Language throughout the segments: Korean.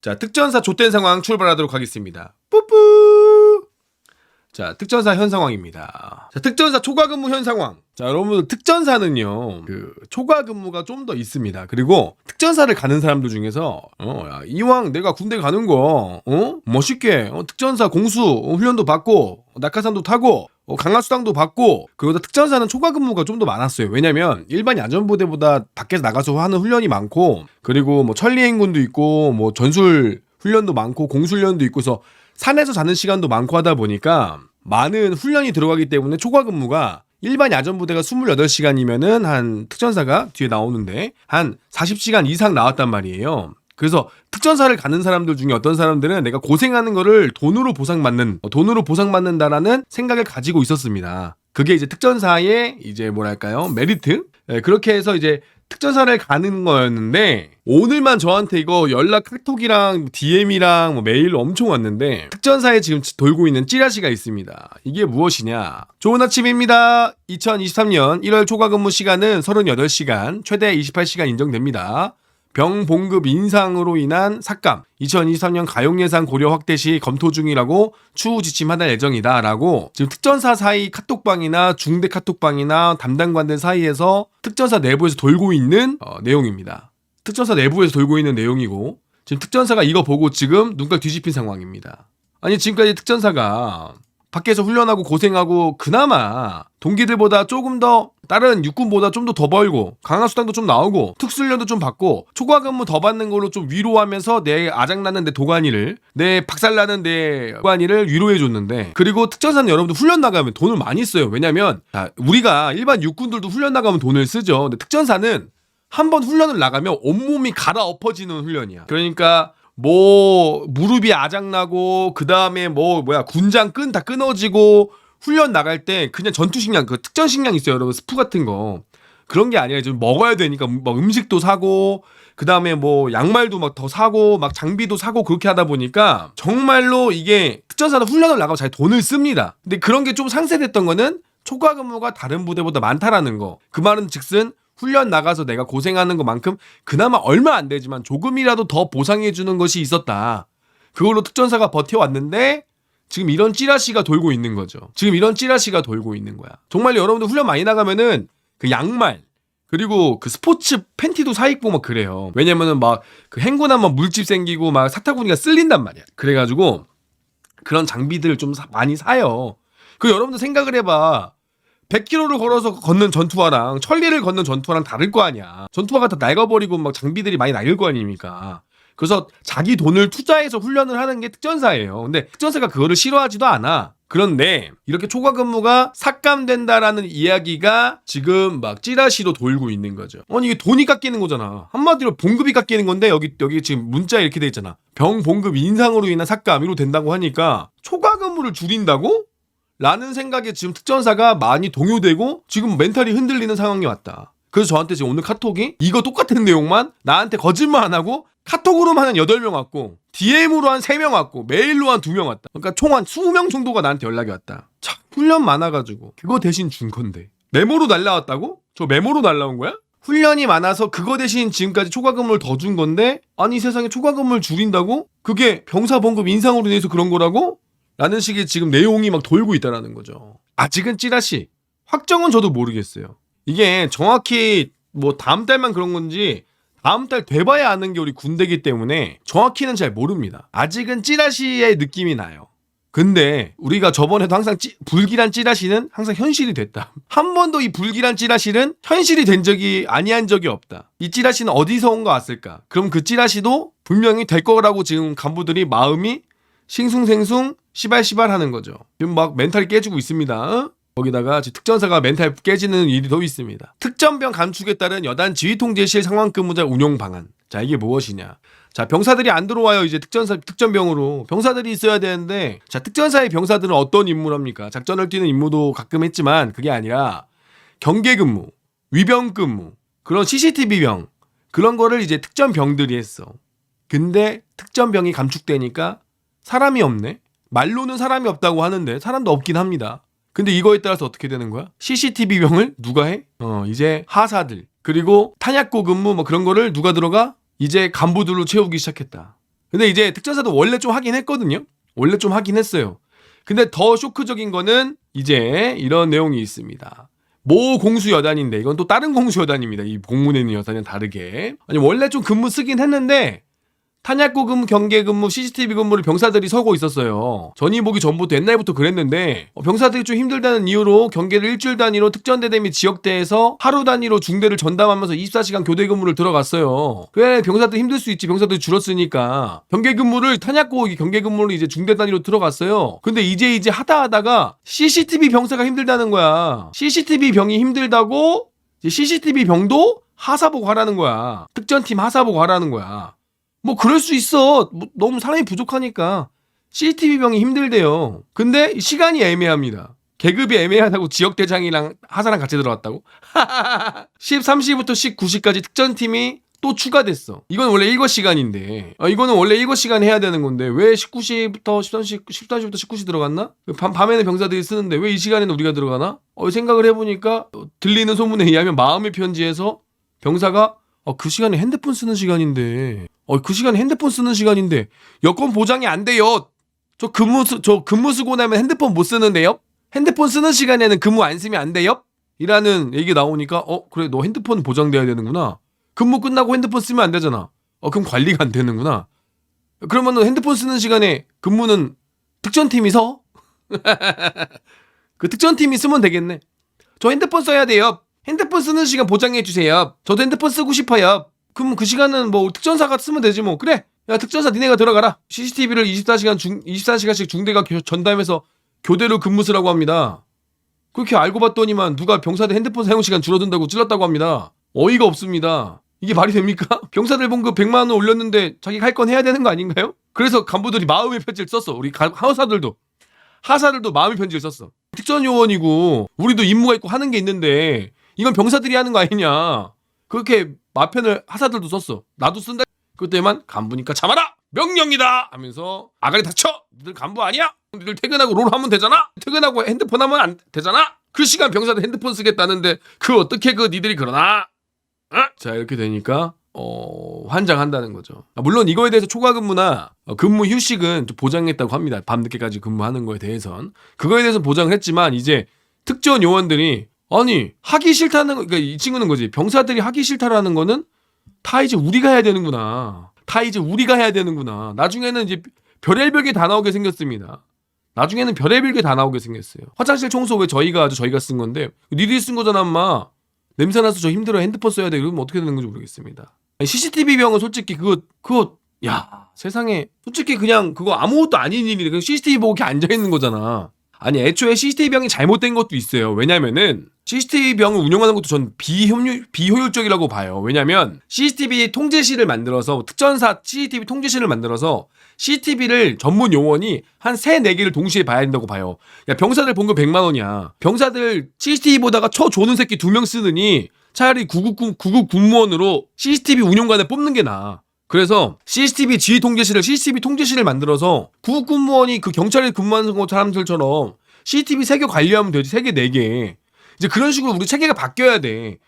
자, 특전사 좆된 상황 출발하도록 하겠습니다. 뿌뿌! 자, 특전사 현 상황입니다. 자, 특전사 초과 근무 현 상황. 자, 여러분, 특전사는요, 그, 초과 근무가 좀 더 있습니다. 그리고, 특전사를 가는 사람들 중에서, 어, 야, 이왕 내가 군대 가는 거, 어? 멋있게, 어, 특전사 공수, 어, 훈련도 받고, 어, 낙하산도 타고, 어, 강화수당도 받고, 그보다 특전사는 초과 근무가 좀 더 많았어요. 왜냐면, 일반 야전부대보다 밖에서 나가서 하는 훈련이 많고, 그리고 뭐 천리행군도 있고, 뭐 전술 훈련도 많고, 공수훈련도 있고, 서 산에서 자는 시간도 많고 하다 보니까 많은 훈련이 들어가기 때문에 초과 근무가 일반 야전부대가 28시간이면은 한 특전사가 뒤에 나오는데 한 40시간 이상 나왔단 말이에요. 그래서 특전사를 가는 사람들 중에 어떤 사람들은 내가 고생하는 거를 돈으로 보상받는, 어, 돈으로 보상받는다라는 생각을 가지고 있었습니다. 그게 이제 특전사의 이제 뭐랄까요? 메리트? 예, 그렇게 해서 이제 특전사를 가는 거였는데 오늘만 저한테 이거 연락 카톡이랑 DM이랑 뭐 메일로 엄청 왔는데 특전사에 지금 돌고 있는 찌라시가 있습니다. 이게 무엇이냐? 좋은 아침입니다. 2023년 1월 초과 근무 시간은 38시간, 최대 28시간 인정됩니다. 병 봉급 인상으로 인한 삭감 2023년 가용 예산 고려 확대 시 검토 중이라고 추후 지침하달 예정이다라고 지금 특전사 사이 카톡방이나 중대 카톡방이나 담당관들 사이에서 특전사 내부에서 돌고 있는 어, 내용입니다. 특전사 내부에서 돌고 있는 내용이고 지금 특전사가 이거 보고 지금 눈깔 뒤집힌 상황입니다. 아니 지금까지 특전사가 밖에서 훈련하고 고생하고 그나마 동기들보다 조금 더 다른 육군보다 좀 더 더 벌고 강화수당도 좀 나오고 특수훈련도 좀 받고 초과 근무 더 받는 걸로 좀 위로하면서 내 아작나는 내 도가니를 내 박살나는 내 도가니를 위로해 줬는데 그리고 특전사는 여러분들 훈련 나가면 돈을 많이 써요. 왜냐면 자, 우리가 일반 육군들도 훈련 나가면 돈을 쓰죠. 근데 특전사는 한 번 훈련을 나가면 온몸이 갈아엎어지는 훈련이야. 그러니까 뭐 무릎이 아작나고 그 다음에 뭐 뭐야 군장 끈 다 끊어지고 훈련 나갈 때 그냥 전투 식량 그 특전 식량 있어요 여러분. 스프 같은 거. 그런 게 아니라 좀 먹어야 되니까 막 음식도 사고 그 다음에 뭐 양말도 막 더 사고 막 장비도 사고 그렇게 하다 보니까 정말로 이게 특전사는 훈련을 나가고 잘 돈을 씁니다. 근데 그런 게 좀 상쇄됐던 거는 초과 근무가 다른 부대보다 많다라는 거. 그 말은 즉슨 훈련 나가서 내가 고생하는 것만큼 그나마 얼마 안 되지만 조금이라도 더 보상해 주는 것이 있었다. 그걸로 특전사가 버텨왔는데 지금 이런 찌라시가 돌고 있는 거죠. 지금 이런 찌라시가 돌고 있는 거야. 정말 여러분들 훈련 많이 나가면은 그 양말 그리고 그 스포츠 팬티도 사 입고 막 그래요. 왜냐면은 막 그 행군하면 물집 생기고 막 사타구니가 쓸린단 말이야. 그래가지고 그런 장비들을 좀 사- 많이 사요. 그 여러분들 생각을 해봐. 100km를 걸어서 걷는 전투화랑 천리를 걷는 전투화랑 다를 거 아니야. 전투화가 다 낡아버리고 막 장비들이 많이 낡을 거 아닙니까. 그래서 자기 돈을 투자해서 훈련을 하는 게 특전사예요. 근데 특전사가 그거를 싫어하지도 않아. 그런데 이렇게 초과 근무가 삭감된다라는 이야기가 지금 막 찌라시로 돌고 있는 거죠. 아니 이게 돈이 깎이는 거잖아. 한마디로 봉급이 깎이는 건데 여기 여기 지금 문자 이렇게 돼 있잖아. 병 봉급 인상으로 인한 삭감 이로 된다고 하니까 초과 근무를 줄인다고? 라는 생각에 지금 특전사가 많이 동요되고 지금 멘탈이 흔들리는 상황이 왔다. 그래서 저한테 지금 오늘 카톡이 이거 똑같은 내용만 나한테 거짓말 안 하고 카톡으로만 한 8명 왔고 DM으로 한 3명 왔고 메일로 한 2명 왔다. 그러니까 총 한 20명 정도가 나한테 연락이 왔다. 참 훈련 많아가지고 그거 대신 준 건데 메모로 날라왔다고? 저 메모로 날라온 거야? 훈련이 많아서 그거 대신 지금까지 초과 근무를 더준 건데 아니 세상에 초과 근무를 줄인다고? 그게 병사 봉급 인상으로 인해서 그런 거라고? 라는 식의 지금 내용이 막 돌고 있다라는 거죠. 아직은 찌라시. 확정은 저도 모르겠어요. 이게 정확히 뭐 다음 달만 그런 건지 다음 달 돼봐야 아는 게 우리 군대기 때문에 정확히는 잘 모릅니다. 아직은 찌라시의 느낌이 나요. 근데 우리가 저번에도 항상 찌- 불길한 찌라시는 항상 현실이 됐다. 한 번도 이 불길한 찌라시는 현실이 된 적이 아니한 적이 없다. 이 찌라시는 어디서 온 거 왔을까? 그럼 그 찌라시도 분명히 될 거라고 지금 간부들이 마음이 싱숭생숭 시발시발 하는 거죠. 지금 막 멘탈이 깨지고 있습니다. 어? 거기다가 특전사가 멘탈 깨지는 일이 더 있습니다. 특전병 감축에 따른 여단 지휘통제실 상황 근무자 운용 방안. 자 이게 무엇이냐? 자 병사들이 안 들어와요 이제 특전사 특전병으로 병사들이 있어야 되는데 자 특전사의 병사들은 어떤 임무를 합니까? 작전을 뛰는 임무도 가끔 했지만 그게 아니라 경계 근무, 위병 근무, 그런 CCTV병 그런 거를 이제 특전병들이 했어. 근데 특전병이 감축되니까 사람이 없네. 말로는 사람이 없다고 하는데 사람도 없긴 합니다. 근데 이거에 따라서 어떻게 되는 거야? CCTV 병을 누가 해? 어, 이제 하사들. 그리고 탄약고 근무 뭐 그런 거를 누가 들어가? 이제 간부들로 채우기 시작했다. 근데 이제 특전사도 원래 좀 하긴 했거든요. 원래 좀 하긴 했어요. 근데 더 쇼크적인 거는 이제 이런 내용이 있습니다. 모 공수 여단인데 이건 또 다른 공수 여단입니다. 이 공문에 있는 여단은 다르게. 아니 원래 좀 근무 쓰긴 했는데 탄약고 근무, 경계 근무, CCTV 근무를 병사들이 서고 있었어요. 전이 보기 전부터 옛날부터 그랬는데 어, 병사들이 좀 힘들다는 이유로 경계를 일주일 단위로 특전 대대 및 지역대에서 하루 단위로 중대를 전담하면서 24시간 교대 근무를 들어갔어요. 그래 병사들 힘들 수 있지 병사들이 줄었으니까 경계 근무를 탄약고 경계 근무를 이제 중대 단위로 들어갔어요. 근데 이제 이제 하다 하다가 CCTV 병사가 힘들다는 거야. CCTV 병이 힘들다고 CCTV 병도 하사복 하라는 거야. 특전팀 하사복 하라는 거야. 뭐 그럴 수 있어. 뭐 너무 사람이 부족하니까. CCTV 병이 힘들대요. 근데 시간이 애매합니다. 계급이 애매하다고 지역대장이랑 하사랑 같이 들어갔다고? 13시부터 19시까지 특전팀이 또 추가됐어. 이건 원래 일과 시간인데. 아, 이거는 원래 일과 시간 해야 되는 건데 왜 19시부터 13시 13시부터 19시 들어갔나? 밤 밤에는 병사들이 쓰는데 왜 이 시간에는 우리가 들어가나? 어, 생각을 해보니까 어, 들리는 소문에 의하면 마음의 편지에서 병사가 어, 그 시간에 핸드폰 쓰는 시간인데, 어, 그 시간에 핸드폰 쓰는 시간인데 여권 보장이 안 돼요. 저 근무 쓰, 저 근무 쓰고 나면 핸드폰 못 쓰는데요. 핸드폰 쓰는 시간에는 근무 안 쓰면 안 돼요. 이라는 얘기 나오니까 어 그래 너 핸드폰 보장돼야 되는구나. 근무 끝나고 핸드폰 쓰면 안 되잖아. 어 그럼 관리가 안 되는구나. 그러면은 핸드폰 쓰는 시간에 근무는 특전팀이 서? 그 특전팀이 쓰면 되겠네. 저 핸드폰 써야 돼요. 핸드폰 쓰는 시간 보장해 주세요. 저도 핸드폰 쓰고 싶어요. 그럼 그 시간은 뭐 특전사가 쓰면 되지 뭐. 그래. 야 특전사 니네가 들어가라. CCTV를 24시간 중 24시간씩 중대가 교- 전담해서 교대로 근무 쓰라고 합니다. 그렇게 알고 봤더니만 누가 병사들 핸드폰 사용 시간 줄어든다고 찔렀다고 합니다. 어이가 없습니다. 이게 말이 됩니까? 병사들 봉급 100만 원 올렸는데 자기가 할건 해야 되는 거 아닌가요? 그래서 간부들이 마음의 편지를 썼어. 우리 가- 하사들도 하사들도 마음의 편지를 썼어. 특전 요원이고 우리도 임무가 있고 하는 게 있는데 이건 병사들이 하는 거 아니냐. 그렇게 마편을 하사들도 썼어. 나도 쓴다. 그때만 간부니까 참아라. 명령이다 하면서 아가리 닥쳐. 니들 간부 아니야? 니들 퇴근하고 롤 하면 되잖아. 퇴근하고 핸드폰 하면 안 되잖아. 그 시간 병사들 핸드폰 쓰겠다는데 그 어떻게 그 니들이 그러나? 어? 자 이렇게 되니까 어, 환장한다는 거죠. 아, 물론 이거에 대해서 초과 근무나 어, 근무 휴식은 좀 보장했다고 합니다. 밤 늦게까지 근무하는 거에 대해선 그거에 대해서 보장을 했지만 이제 특전 요원들이 아니 하기 싫다는 거, 그러니까 이 친구는 거지 병사들이 하기 싫다라는 거는 다 이제 우리가 해야 되는구나. 다 이제 우리가 해야 되는구나. 나중에는 이제 별의별 게 다 나오게 생겼습니다. 나중에는 별의별 게 다 나오게 생겼어요. 화장실 청소 왜 저희가 아주 저희가 쓴 건데 니들이 쓴 거잖아, 엄마. 냄새 나서 저 힘들어 핸드폰 써야 돼. 그러면 어떻게 되는 건지 모르겠습니다. CCTV 병은 솔직히 그거 그거 야 세상에 솔직히 그냥 그거 아무것도 아닌 일인데 CCTV 보고 이렇게 앉아 있는 거잖아. 아니 애초에 CCTV 병이 잘못된 것도 있어요. 왜냐면은 CCTV 병을 운영하는 것도 전 비효율, 비효율적이라고 봐요. 왜냐면 CCTV 통제실을 만들어서 특전사 CCTV 통제실을 만들어서 CCTV를 전문 요원이 한 3, 4개를 동시에 봐야 된다고 봐요. 야, 병사들 봉급 100만 원이야. 병사들 CCTV 보다가 쳐 조는 새끼 두 명 쓰느니 차라리 구급, 구급 군무원으로 CCTV 운용관을 뽑는 게 나아. 그래서 CCTV 지휘 통제실을 CCTV 통제실을 만들어서 구급 군무원이 그 경찰에 근무하는 것 사람들처럼 CCTV 3개 관리하면 되지. 3개, 4개. 이제 그런 식으로 우리 체계가 바뀌어야 돼.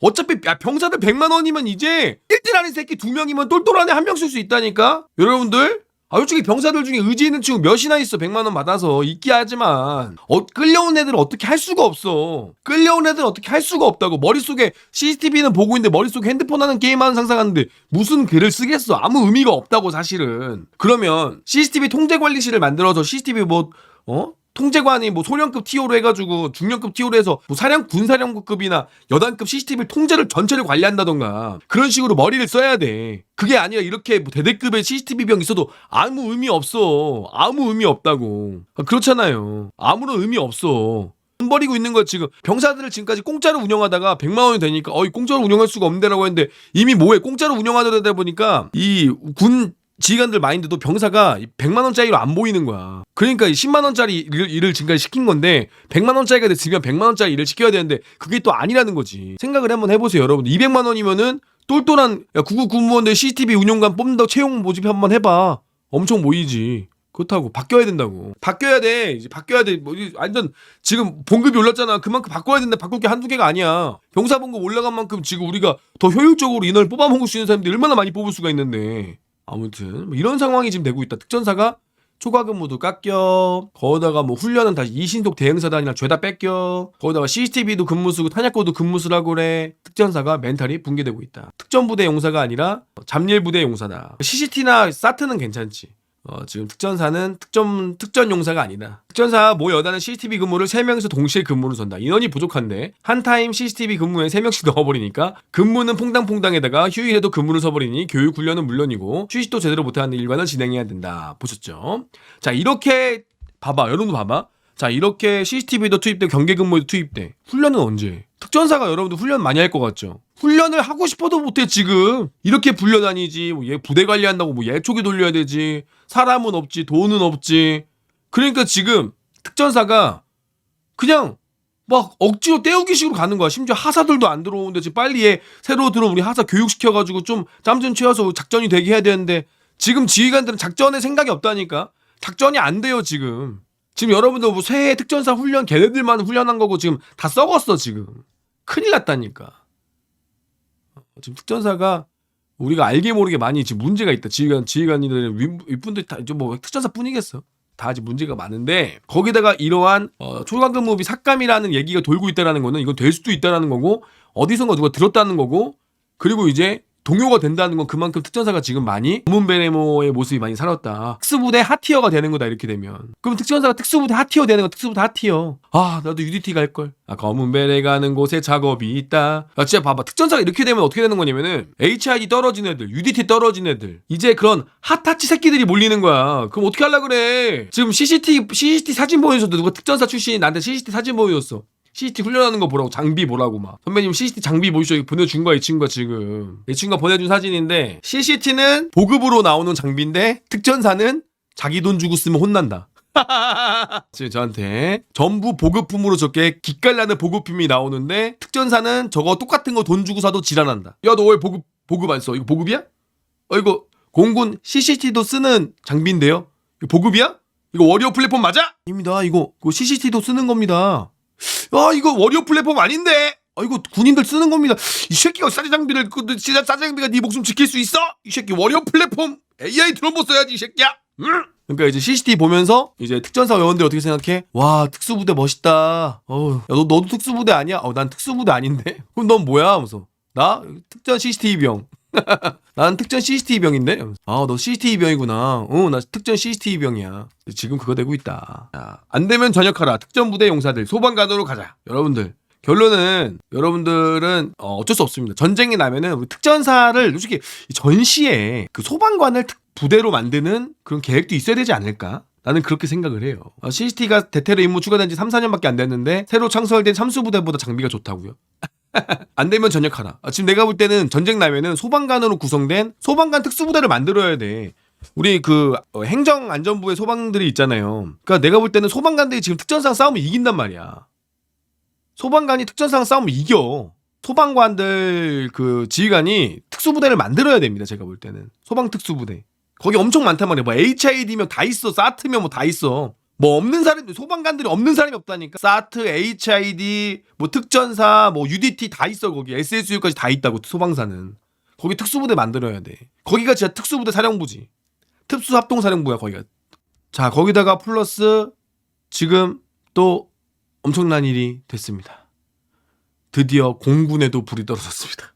어차피 야, 병사들 100만 원이면 이제 1딜하는 새끼 두 명이면 똘똘한 애 한 명 쓸 수 있다니까? 여러분들? 아 솔직히 병사들 중에 의지 있는 친구 몇이나 있어 100만 원 받아서. 있기 하지만. 어, 끌려온 애들은 어떻게 할 수가 없어. 끌려온 애들은 어떻게 할 수가 없다고. 머릿속에 CCTV는 보고 있는데 머릿속에 핸드폰 하는 게임하는 상상하는데 무슨 글을 쓰겠어? 아무 의미가 없다고 사실은. 그러면 CCTV 통제관리실을 만들어서 CCTV 뭐 어? 통제관이 뭐 소령급 TO로 해가지고 중령급 TO로 해서 뭐 사령 군사령부급이나 여단급 CCTV 통제를 전체를 관리한다던가 그런 식으로 머리를 써야 돼. 그게 아니라 이렇게 뭐 대대급의 CCTV 병 있어도 아무 의미 없어. 아무 의미 없다고. 아, 그렇잖아요. 아무런 의미 없어. 돈 버리고 있는 거 지금 병사들을 지금까지 공짜로 운영하다가 100만 원이 되니까 어이 공짜로 운영할 수가 없는데라고 했는데 이미 뭐해 공짜로 운영하다 보니까 이 군 지휘관들 마인드도 병사가 100만 원짜리로 안 보이는 거야. 그러니까 10만 원짜리 일을, 일을 지금까지 시킨 건데 100만 원짜리가 됐으면 100만 원짜리 일을 시켜야 되는데 그게 또 아니라는 거지. 생각을 한번 해보세요, 여러분. 200만 원이면은 똘똘한 야, 구급 군무원들 CCTV 운영관 뽑는다고 채용 모집 한번 해봐. 엄청 모이지. 그렇다고 바뀌어야 된다고. 바뀌어야 돼. 이제 바뀌어야 돼. 뭐 이제 완전 지금 봉급이 올랐잖아. 그만큼 바꿔야 된다. 바꿀 게 한두 개가 아니야. 병사 봉급 올라간 만큼 지금 우리가 더 효율적으로 인원을 뽑아 먹을 수 있는 사람들이 얼마나 많이 뽑을 수가 있는데. 아무튼 뭐 이런 상황이 지금 되고 있다. 특전사가 초과 근무도 깎여. 거기다가 뭐 훈련은 다시 이신속 대응사단이랑 죄다 뺏겨. 거기다가 CCTV도 근무 쓰고 탄약고도 근무 쓰라고 그래. 특전사가 멘탈이 붕괴되고 있다. 특전부대 용사가 아니라 잠일부대 용사다. CCT나 사트는 괜찮지. 어, 지금 특전사는 특전 특전 용사가 아니다. 특전사 모 여단은 CCTV 근무를 3명이서 동시에 근무를 선다. 인원이 부족한데 한 타임 CCTV 근무에 3명씩 넣어버리니까 근무는 퐁당퐁당에다가 휴일에도 근무를 서버리니 교육 훈련은 물론이고 휴식도 제대로 못하는 일관을 진행해야 된다. 보셨죠? 자 이렇게 봐봐 여러분도 봐봐. 자 이렇게 CCTV도 투입돼 경계 근무에도 투입돼. 훈련은 언제? 특전사가 여러분들 훈련 많이 할 것 같죠? 훈련을 하고 싶어도 못해 지금 이렇게 불려다니지 뭐 얘 부대 관리한다고 뭐 예초기 돌려야 되지 사람은 없지 돈은 없지. 그러니까 지금 특전사가 그냥 막 억지로 때우기 식으로 가는 거야. 심지어 하사들도 안 들어오는데 지금 빨리 얘 새로 들어온 우리 하사 교육시켜가지고 좀 짬 좀 채워서 작전이 되게 해야 되는데 지금 지휘관들은 작전에 생각이 없다니까? 작전이 안 돼요 지금. 지금 여러분들 뭐 새해 특전사 훈련 걔네들만 훈련한 거고 지금 다 썩었어 지금. 큰일 났다니까. 지금 특전사가 우리가 알게 모르게 많이 지금 문제가 있다. 지휘관, 지휘관이들 윗- 윗분들 다좀뭐 특전사 뿐이겠어. 다 아직 문제가 많은데 거기다가 이러한 어, 초과근무비 삭감이라는 얘기가 돌고 있다라는 거는 이건 될 수도 있다라는 거고 어디선가 누가 들었다는 거고 그리고 이제 동요가 된다는 건 그만큼 특전사가 지금 많이 검은베네모의 모습이 많이 살았다. 특수부대 핫티어가 되는 거다 이렇게 되면. 그럼 특전사가 특수부대 핫티어 되는 거 특수부대 핫티어. 아 나도 UDT 갈 걸. 아 검은베네 가는 곳에 작업이 있다. 아 진짜 봐봐 특전사가 이렇게 되면 어떻게 되는 거냐면은 HID 떨어진 애들, UDT 떨어진 애들, 이제 그런 핫타치 새끼들이 몰리는 거야. 그럼 어떻게 하려 그래? 지금 CCT CCT 사진 보여줬어. 누가 특전사 출신이 나한테 CCT 사진 보여줬어. CCT 훈련하는 거 보라고 장비 보라고 막. 선배님 CCT 장비 보이시죠? 이거 보내준 거야 이 친구가 지금. 이 친구가 보내준 사진인데 CCT는 보급으로 나오는 장비인데 특전사는 자기 돈 주고 쓰면 혼난다. 지금 저한테 전부 보급품으로 저게 기깔나는 보급품이 나오는데 특전사는 저거 똑같은 거 돈 주고 사도 지랄한다. 야 너 왜 보급 보급 안 써? 이거 보급이야? 어 이거 공군 CCT도 쓰는 장비인데요. 이거 보급이야? 이거 워리어 플랫폼 맞아? 입니다 이거. 이거 CCT도 쓰는 겁니다 아 이거 워리어 플랫폼 아닌데 아 이거 군인들 쓰는 겁니다 이 새끼가 싸제 장비를 그 진짜 싸제 장비가 네 목숨 지킬 수 있어? 이 새끼 워리어 플랫폼 AI 드론보 써야지 이 새끼야 응? 그러니까 이제 CCTV 보면서 이제 특전사 회원들 어떻게 생각해? 와 특수부대 멋있다 어우 야, 너, 너도 특수부대 아니야? 어 난 특수부대 아닌데? 그럼 넌 뭐야? 하면서 나 특전 CCTV 병 난 특전 CCTV 병인데? 아, 너 CCTV 병이구나. 어, 나 특전 CCTV 병이야. 지금 그거 되고 있다. 야, 안 되면 전역하라. 특전 부대 용사들 소방관으로 가자. 여러분들. 결론은 여러분들은 어, 어쩔 수 없습니다. 전쟁이 나면은 우리 특전사를 솔직히 이 전시에 그 소방관을 특- 부대로 만드는 그런 계획도 있어야 되지 않을까? 나는 그렇게 생각을 해요. 어, CCTV가 대테러 임무 추가된 지 3, 4년밖에 안 됐는데 새로 창설된 참수부대보다 장비가 좋다고요? 안 되면 전역 하라. 아, 지금 내가 볼 때는 전쟁 나면은 소방관으로 구성된 소방관 특수부대를 만들어야 돼. 우리 그 어, 행정안전부의 소방들이 있잖아요. 그러니까 내가 볼 때는 소방관들이 지금 특전상 싸우면 이긴단 말이야. 소방관이 특전상 싸우면 이겨. 소방관들 그 지휘관이 특수부대를 만들어야 됩니다. 제가 볼 때는 소방 특수부대. 거기 엄청 많단 말이야. 뭐 HID면 다 있어. 사트면 뭐 다 있어. 뭐 없는 사람 소방관들이 없는 사람이 없다니까. 사트, HID, 뭐 특전사, 뭐 UDT 다 있어 거기. SSU까지 다 있다고 소방사는. 거기 특수부대 만들어야 돼. 거기가 진짜 특수부대 사령부지. 특수합동사령부야 거기가. 자 거기다가 플러스 지금 또 엄청난 일이 됐습니다. 드디어 공군에도 불이 떨어졌습니다.